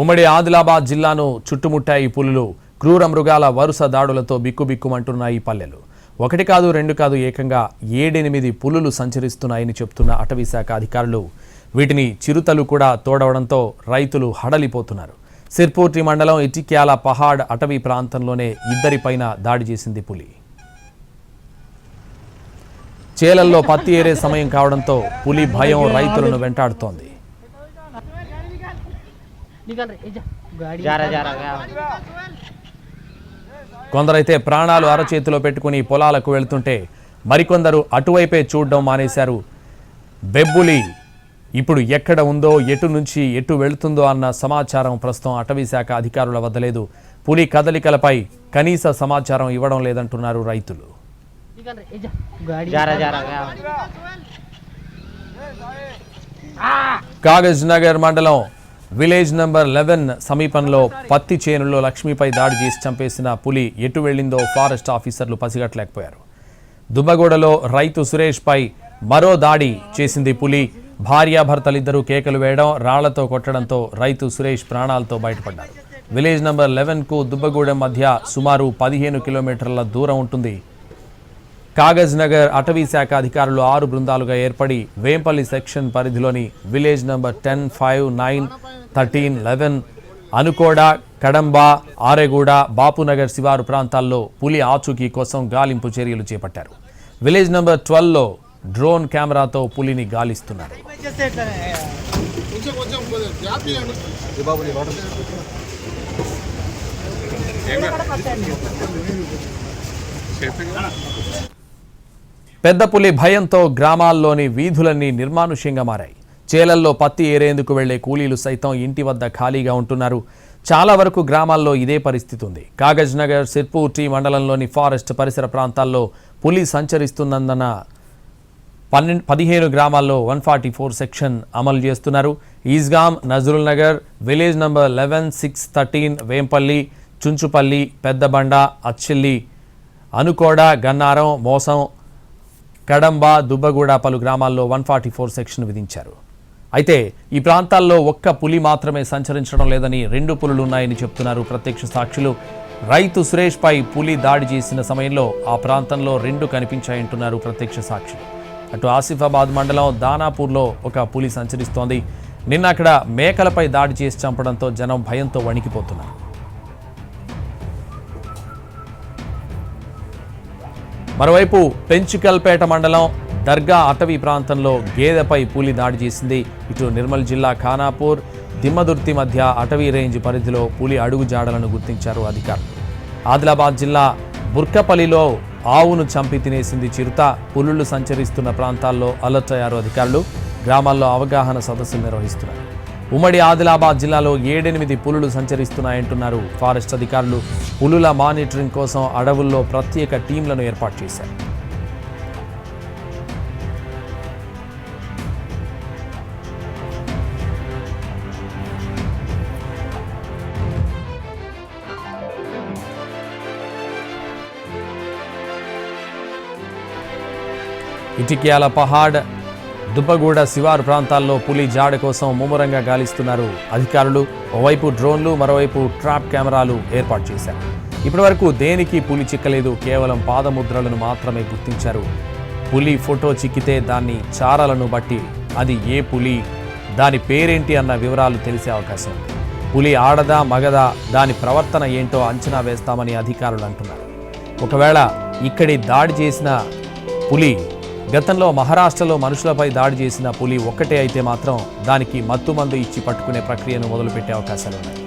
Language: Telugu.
ఉమ్మడి ఆదిలాబాద్ జిల్లాను చుట్టుముట్టాయి పులులు. క్రూర మృగాల వరుస దాడులతో బిక్కుబిక్కుమంటున్నాయి పల్లెలు. ఒకటి కాదు రెండు కాదు ఏకంగా ఏడెనిమిది పులులు సంచరిస్తున్నాయని చెప్తున్న అటవీశాఖ అధికారులు. వీటిని చిరుతలు కూడా తోడవడంతో రైతులు హడలిపోతున్నారు. సిర్పూర్తి మండలం ఇటిక్యాల పహాడ్ అటవీ ప్రాంతంలోనే ఇద్దరిపైన దాడి చేసింది పులి. చేలల్లో పత్తి ఏరే సమయం కావడంతో పులి భయం రైతులను వెంటాడుతోంది. కొందరైతే ప్రాణాలు అరచేతిలో పెట్టుకుని పొలాలకు వెళ్తుంటే మరికొందరు అటువైపే చూడడం మానేశారు. బెబ్బులి ఇప్పుడు ఎక్కడ ఉందో ఎటు నుంచి ఎటు వెళుతుందో అన్న సమాచారం ప్రస్తుతం అటవీ శాఖ అధికారుల వద్ద లేదు. పులి కదలికలపై కనీస సమాచారం ఇవ్వడం లేదంటున్నారు రైతులు. కాగజ్ నగర్ మండలం విలేజ్ నంబర్ లెవెన్ సమీపంలో పత్తి చేనులో లక్ష్మిపై దాడి చేసి చంపేసిన పులి ఎటు వెళ్ళిందో ఫారెస్ట్ ఆఫీసర్లు పసిగట్టలేకపోయారు. దుబ్బగూడలో రైతు సురేష్పై మరో దాడి చేసింది పులి. భార్యాభర్తలిద్దరూ కేకలు వేయడం రాళ్ళతో కొట్టడంతో రైతు సురేష్ ప్రాణాలతో బయటపడ్డారు. విలేజ్ నంబర్ లెవెన్కు దుబ్బగూడెం మధ్య సుమారు పదిహేను కిలోమీటర్ల దూరం ఉంటుంది. కాగజ్ నగర్ అటవీ శాఖ అధికారులు ఆరు బృందాలుగా ఏర్పడి వేంపల్లి సెక్షన్ పరిధిలోని village number ten five nine thirteen eleven Anukoda Kadamba Areguda Bapunagar శివారు ప్రాంతాల్లో పులి ఆచూకీ కోసం గాలింపు చర్యలు చేపట్టారు. విలేజ్ నంబర్ ట్వెల్వ్లో డ్రోన్ కెమెరాతో పులిని గాలిస్తున్నారు. పెద్ద పులి భయంతో గ్రామాల్లోని వీధులన్నీ నిర్మానుష్యంగా మారాయి. చేలల్లో పత్తి ఏరేందుకు వెళ్ళే కూలీలు సైతం ఇంటి వద్ద ఖాళీగా ఉంటున్నారు. చాలా వరకు గ్రామాల్లో ఇదే పరిస్థితి ఉంది. కాగజ్ నగర్ సిర్పూర్టి మండలంలోని ఫారెస్ట్ పరిసర ప్రాంతాల్లో పులి సంచరిస్తున్నందున పన్నెండు పదిహేను గ్రామాల్లో వన్ ఫార్టీ ఫోర్ సెక్షన్ అమలు చేస్తున్నారు. Eezgaon Nazrul Nagar village number eleven six thirteen Vempalli Chunchupalli Peddabanda Achilli Anukoda Gannaram Mosam Kadamba Dubbaguda పలు గ్రామాల్లో వన్ ఫార్టీ ఫోర్ సెక్షన్ విధించారు. అయితే ఈ ప్రాంతాల్లో ఒక్క పులి మాత్రమే సంచరించడం లేదని రెండు పులులు ఉన్నాయని చెప్తున్నారు ప్రత్యక్ష సాక్షులు. రైతు సురేష్పై పులి దాడి చేసిన సమయంలో ఆ ప్రాంతంలో రెండు కనిపించాయంటున్నారు ప్రత్యక్ష సాక్షులు. అటు ఆసిఫాబాద్ మండలం దానాపూర్లో ఒక పులి సంచరిస్తోంది. నిన్న అక్కడ మేకలపై దాడి చేసి చంపడంతో జనం భయంతో వణికిపోతున్నారు. మరోవైపు పెంచుకల్పేట మండలం దర్గా అటవీ ప్రాంతంలో గేదెపై పులి దాడి చేసింది. ఇటు నిర్మల్ జిల్లా ఖానాపూర్ దిమ్మదుర్తి మధ్య అటవీ రేంజ్ పరిధిలో పులి అడుగు జాడలను గుర్తించారు అధికారులు. ఆదిలాబాద్ జిల్లా బుర్కపల్లిలో ఆవును చంపి తినేసింది చిరుత. పులులు సంచరిస్తున్న ప్రాంతాల్లో అలర్ట్ అయ్యారు అధికారులు. గ్రామాల్లో అవగాహన సదస్సులు నిర్వహిస్తున్నారు. ఉమ్మడి ఆదిలాబాద్ జిల్లాలో ఏడెనిమిది పులులు సంచరిస్తున్నాయంటున్నారు. ఫారెస్ట్ అధికారులు పులుల మానిటరింగ్ కోసం అడవుల్లో ప్రత్యేక టీంలను ఏర్పాటు చేశారు. ఇటిక్యాల పహాడ్ దుబ్బగూడ శివారు ప్రాంతాల్లో పులి జాడ కోసం ముమ్మరంగా గాలిస్తున్నారు. అధికారులు ఓవైపు డ్రోన్లు మరోవైపు ట్రాప్ కెమెరాలు ఏర్పాటు చేశారు. ఇప్పటివరకు దేనికి పులి చిక్కలేదు కేవలం పాదముద్రలను మాత్రమే గుర్తించారు. పులి ఫోటో చిక్కితే దాన్ని చారలను బట్టి అది ఏ పులి దాని పేరేంటి అన్న వివరాలు తెలిసే అవకాశం ఉంది. పులి ఆడదా మగదా దాని ప్రవర్తన ఏంటో అంచనా వేస్తామని అధికారులు అంటున్నారు. ఒకవేళ ఇక్కడి దాడి చేసిన పులి గతంలో మహారాష్ట్రలో మనుషులపై దాడి చేసిన పులి ఒక్కటే అయితే మాత్రం దానికి మత్తుమందు ఇచ్చి పట్టుకునే ప్రక్రియను మొదలుపెట్టే అవకాశాలు ఉన్నాయి